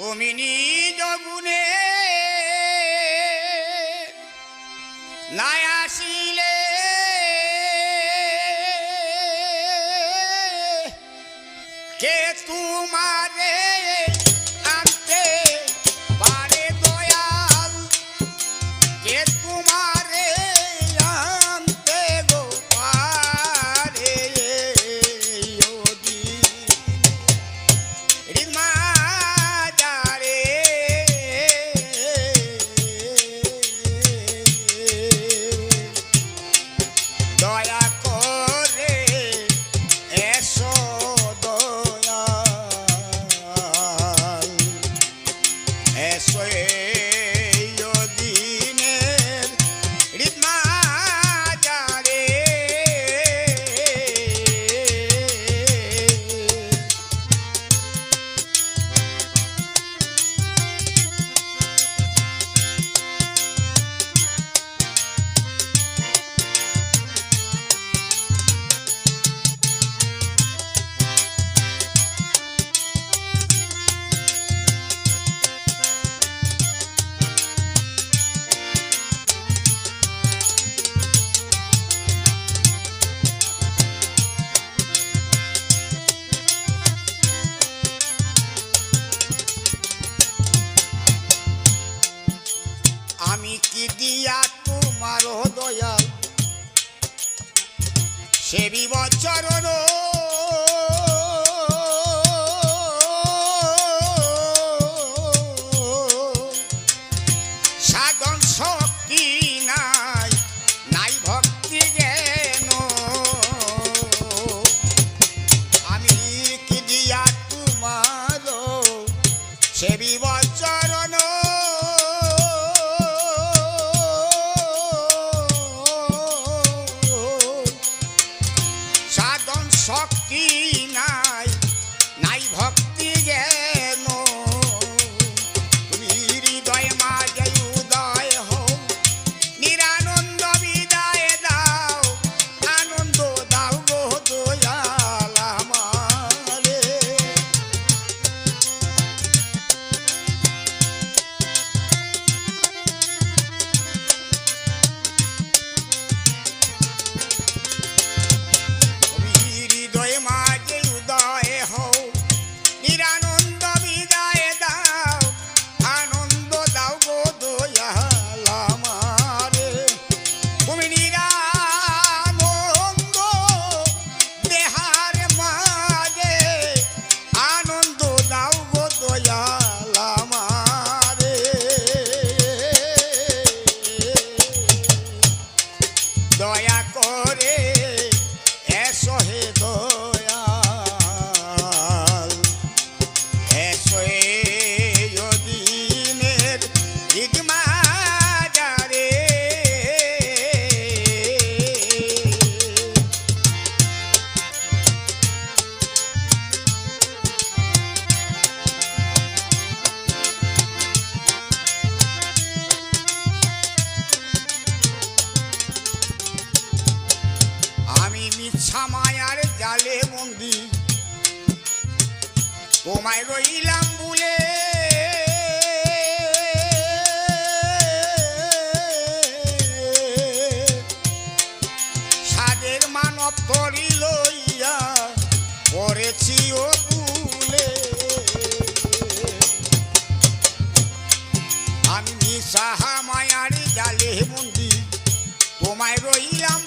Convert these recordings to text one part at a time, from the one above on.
তুমি নিজ গুণের eso. Bachara. তোমায় রইলাম বলে সাদের মানব তরি লইয়া করেছি ও তুলে। আমি সাহা মায়ারি জালে মন্দির, তোমায় রইলাম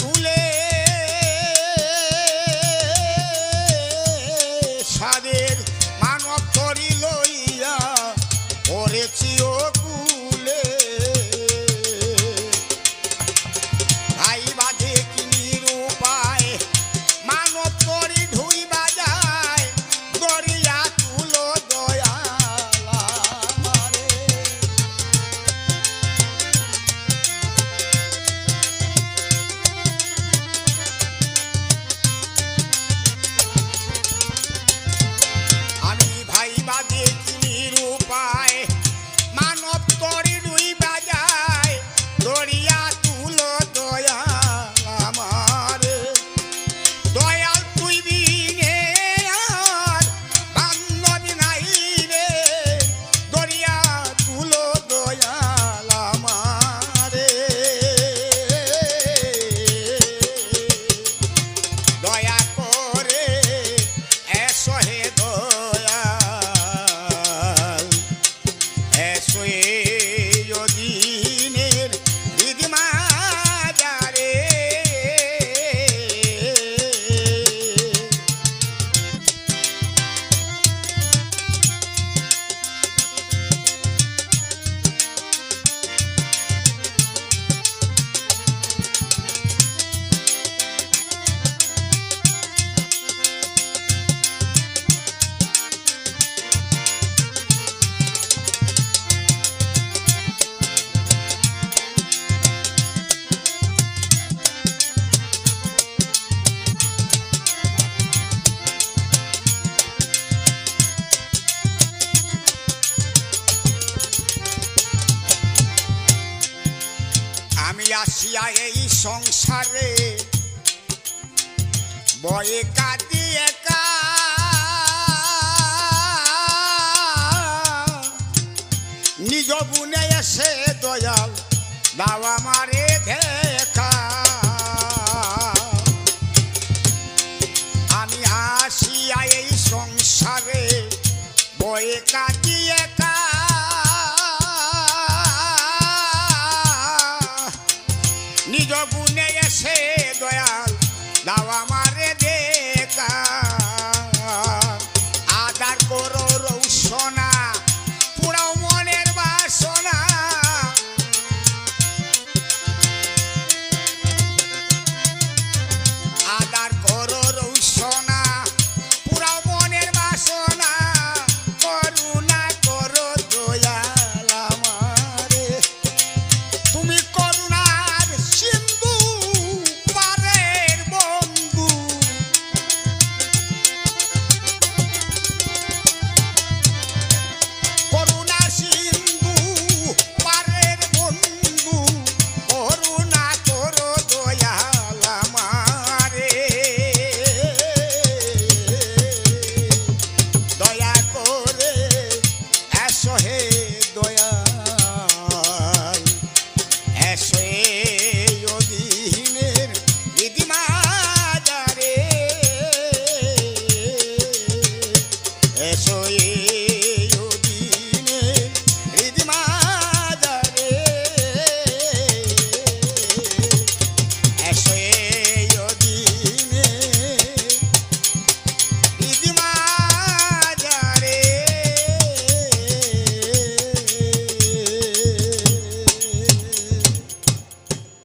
আসিয়া এই সংসারে বয়ে কাঁদি একা। নিজ বুনে এসে দয়াল বাবা মারে দেখা